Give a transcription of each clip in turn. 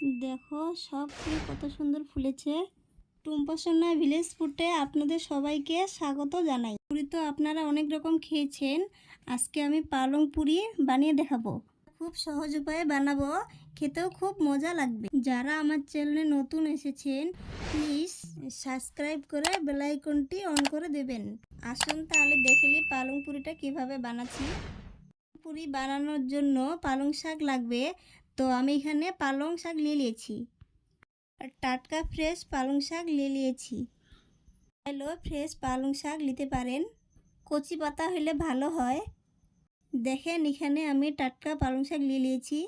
দেখো সব ফুল কত সুন্দর ফুলেছে। টুম্পা সোনা ভিলেজ ফুডে আপনাদের সবাইকে স্বাগত জানাই। পুরি তো আপনারা অনেক রকম খেয়েছেন। আজকে আমি পালং পুরি বানিয়ে দেখাবো। খুব সহজ উপায়ে বানাবো। খেতেও খুব মজা লাগবে। যারা আমার চ্যানেলে নতুন এসেছেন প্লিজ সাবস্ক্রাইব করে বেল আইকনটি অন করে দেবেন। আসুন তাহলে দেখে নিই পালং পুরিটা কীভাবে বানাচ্ছি। পুরি বানানোর জন্য পালং শাক লাগবে। তো আমি এখানে পালং শাক নিয়ে নিয়েছি। আর টাটকা ফ্রেশ পালং শাক নিয়ে নিয়েছি। হ্যালো, ফ্রেশ পালং শাক নিতে পারেন। কচি পাতা হলে ভালো হয়। দেখেন, এখানে আমি টাটকা পালং শাক নিয়ে নিয়েছি।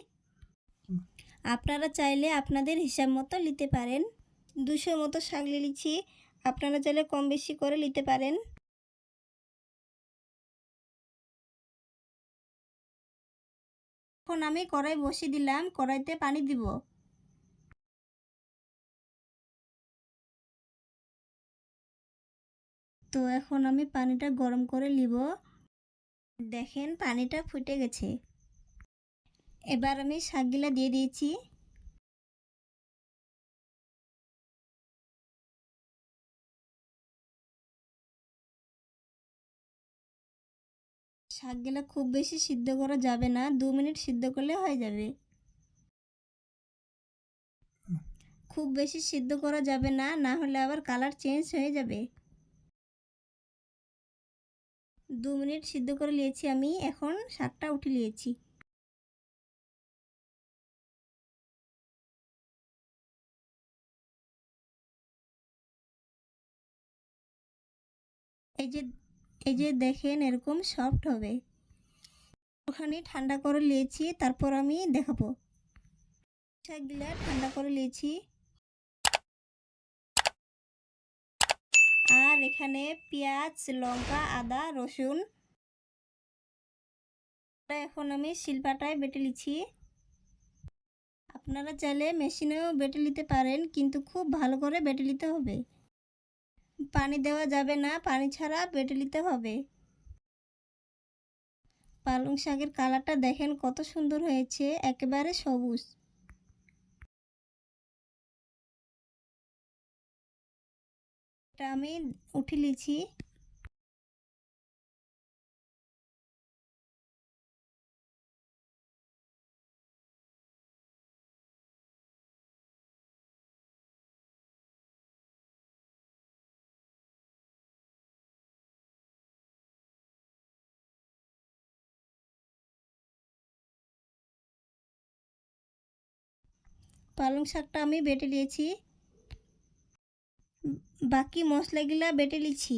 আপনারা চাইলে আপনাদের হিসাব মতো নিতে পারেন। দুশো মতো শাক নিয়ে নিচ্ছি আপনারা চাইলে কম বেশি করে নিতে পারেন। এখন আমি কড়াই বসিয়ে দিলাম, কড়াইতে পানি দিব। তো এখন আমি পানিটা গরম করে নিব। দেখেন পানিটা ফুটে গেছে। এবার আমি শাকগুলা দিয়ে দিয়েছি। শাকগুলা খুব বেশি সিদ্ধ করা যাবে না, দু মিনিট সিদ্ধ করলে হয়ে যাবে। খুব বেশি সিদ্ধ করা যাবে না না হলে আবার কালার চেঞ্জ হয়ে যাবে। দু মিনিট সিদ্ধ করে নিয়েছি আমি, এখন শাকটা উঠে নিয়েছি। এই যে এই যে দেখেন এরকম সফট হবে। ওখানে ঠান্ডা করে নিয়েছি, তারপর আমি দেখাবো। শাকগুলা ঠান্ডা করে নিয়েছি। আর এখানে পেঁয়াজ, লঙ্কা, আদা, রসুন। এখন আমি শিলপাটায় বেটে নিচ্ছি। আপনারা চাইলে মেশিনেও বেটে নিতে পারেন, কিন্তু খুব ভালো করে বেটে নিতে হবে। পানি দেওয়া যাবে না, পানি ছাড়া বেটে নিতে হবে। পালং শাকের কালারটা দেখেন কত সুন্দর হয়েছে, একেবারে সবুজ। আমি উঠে নিয়েছি পালং শাকটা আমি বেটে নিয়েছি। বাকি মশলাগুলা বেটে নিচ্ছি।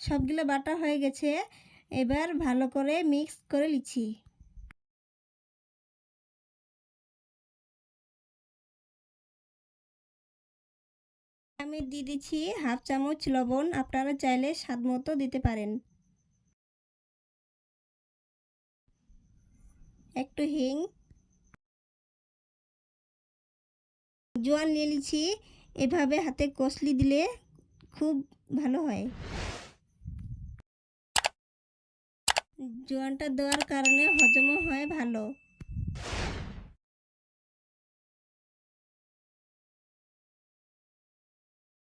সবগুলো বাটা হয়ে গেছে। এবার ভালো করে মিক্স করে নিচ্ছি। আমি দিয়ে দিচ্ছি হাফ চামচ লবণ, আপনারা চাইলে স্বাদ মতো দিতে পারেন। একটু হিং। জোয়ান নিয়ে নিচ্ছি। এভাবে হাতে কষলি দিলে খুব ভালো হয়। জোয়ানটা দেওয়ার কারণে হজমও হয় ভালো।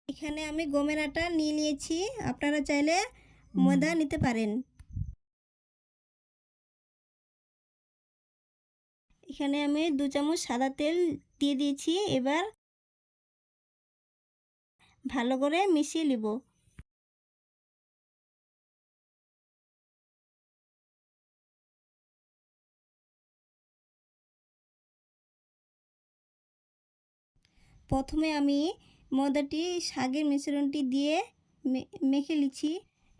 এখানে আমি গমের আটা নিয়ে নিয়েছি আপনারা চাইলে ময়দা নিতে পারেন। এখানে আমি দু চামচ সাদা তেল দিয়ে দিয়েছি এবার ভালো করে মিশিয়ে নিব। প্রথমে আমি ময়দাটি শাকের মিশ্রণটি দিয়ে মেখে নিচ্ছি।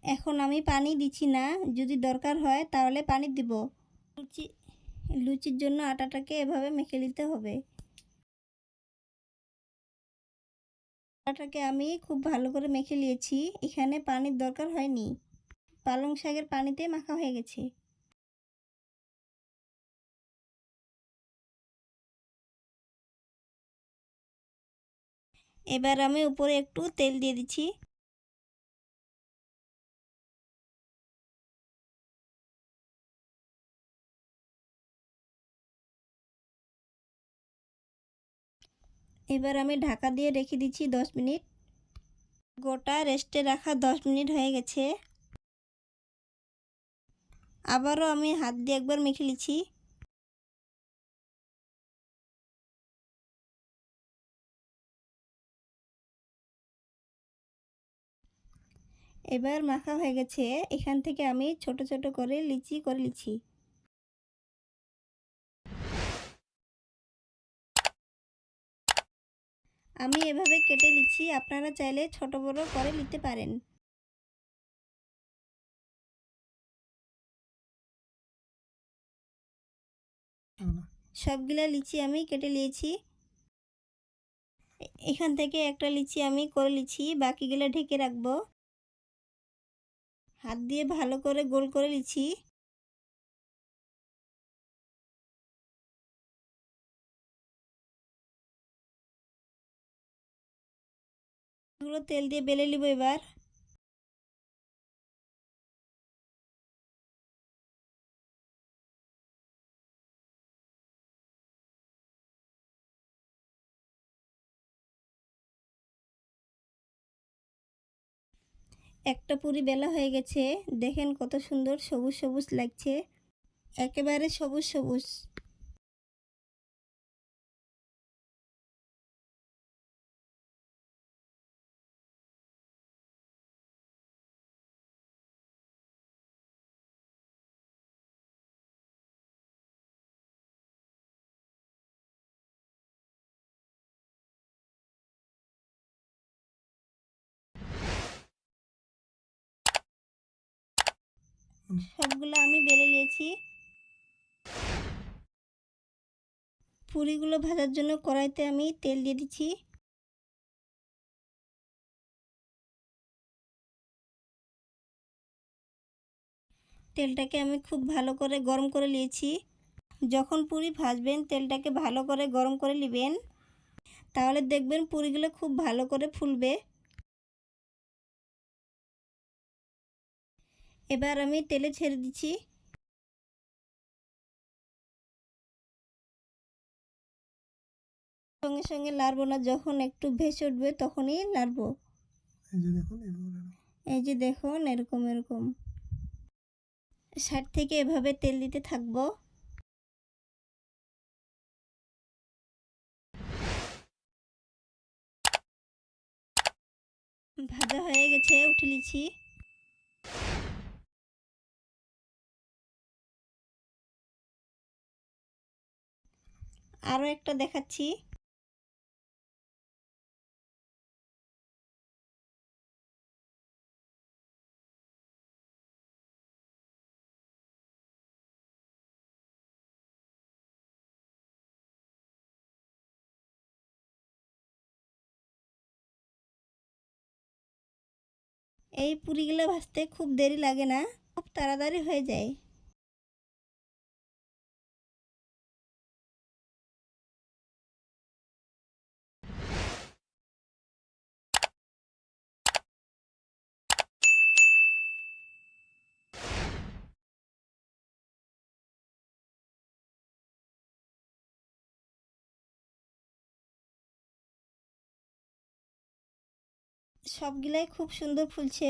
এখন আমি পানি দিচ্ছি না। যদি দরকার হয় তাহলে পানি দিব। লুচি, লুচির জন্য আটাটাকে এভাবে মেখে নিতে হবে। আটাটাকে আমি খুব ভালো করে মেখে নিয়েছি। এখানে পানির দরকার হয়নি। পালং শাকের পানিতে মাখা হয়ে গেছে। এবার আমি উপরে একটু তেল দিয়ে দিচ্ছি। এবার আমি ঢাকা দিয়ে রেখে দিচ্ছি দশ মিনিট। গোটা রেস্টে রাখা দশ মিনিট হয়ে গেছে। আবারও আমি হাত দিয়ে একবার মেখে নিচ্ছি। এবার মাখা হয়ে গেছে। এখান থেকে আমি ছোট ছোট করে লিচি করে লিছি আমি এভাবে কেটে নিচ্ছি। আপনারা চাইলে ছোট, বড় করে নিতে পারেন। সবগুলা লিচি আমি কেটে নিয়েছি। এখান থেকে একটা লিচি আমি করে লিছি বাকিগুলো ঢেকে রাখব। হাত দিয়ে ভালো করে গোল করে নিচ্ছি। এগুলো তেল দিয়ে বেলে নিব এবার। একটা পুরি বেলা হয়ে গেছে। দেখেন কত সুন্দর সবুজ সবুজ লাগছে। একেবারে সবুজ সবুজ। সবগুলো আমি বেলে নিয়েছি। পুরিগুলো ভাজার জন্য কড়াইতে আমি তেল দিয়ে দিচ্ছি। তেলটাকে আমি খুব ভালো করে গরম করে নিয়েছি। যখন পুরি ভাজবেন, তেলটাকে ভালো করে গরম করে নেবেন, তাহলে দেখবেন পুরিগুলো খুব ভালো করে ফুলবে। এবার আমি তেলে ছেড়ে দিচ্ছি। সঙ্গে সঙ্গে নাড়বো না যখন একটু ভেসে উঠবে তখনই নাড়বো। এই যে দেখুন এরকম এরকম সাইড থেকে এভাবে তেল দিতে থাকব। ভাজা হয়ে গেছে উঠে নিচ্ছি। আরও একটা দেখাচ্ছি। এই পুরিগুলো ভাজতে খুব দেরি লাগে না খুব তাড়াতাড়ি হয়ে যায়। সবগুলাই খুব সুন্দর ফুলছে।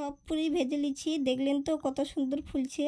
সব পুরি ভেজে নিচ্ছি। দেখলেন তো কত সুন্দর ফুলছে।